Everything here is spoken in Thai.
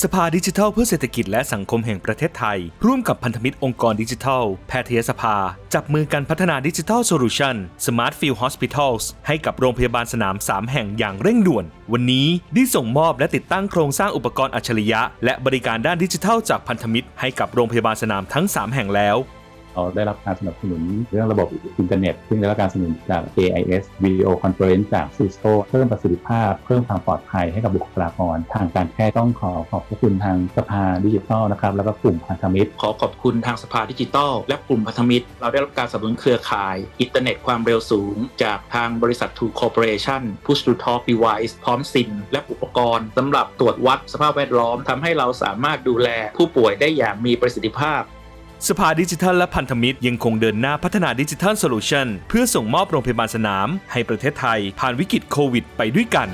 สภาดิจิทัลเพื่อเศรษฐกิจและสังคมแห่งประเทศไทย ร่วมกับพันธมิตรองค์กรดิจิทัล แพทยสภา จับมือกันพัฒนาดิจิทัลโซลูชันสมาร์ทฟิลด์ฮอสพิทอลส์ให้กับโรงพยาบาลสนาม 3 แห่งอย่างเร่งด่วน วันนี้ได้ส่งมอบและติดตั้งโครงสร้างอุปกรณ์อัจฉริยะ และบริการด้านดิจิทัลจากพันธมิตรให้กับโรงพยาบาลสนามทั้ง 3 แห่งแล้ว เราได้รับการสนับสนุนเรื่องระบบอินเทอร์เน็ต ซึ่งได้รับการสนับสนุนจาก AIS Video Conference จาก Cisco เพิ่มประสิทธิภาพ เพิ่มความปลอดภัยให้กับบุคลากร ทางการแพทย์ต้องขอขอบพระคุณทางสภาดิจิทัลนะครับ แล้วก็กลุ่มพันธมิตร ขอขอบคุณทางสภาดิจิทัล และกลุ่มพันธมิตร เราได้รับการสนับสนุนเครือข่าย อินเทอร์เน็ตความเร็วสูง จากทางบริษัท True Corporation Push to Talk Device พร้อมซิมและอุปกรณ์สำหรับตรวจวัดสภาพแวดล้อมทำให้เราสามารถดูแลผู้ป่วยได้อย่างมีประสิทธิภาพ สภาดิจิทัลและพันธมิตรยังคงเดินหน้าพัฒนาดิจิทัลโซลูชันเพื่อส่งมอบโรงพยาบาลสนาม ให้ประเทศไทยผ่านวิกฤตโควิด ไปด้วยกัน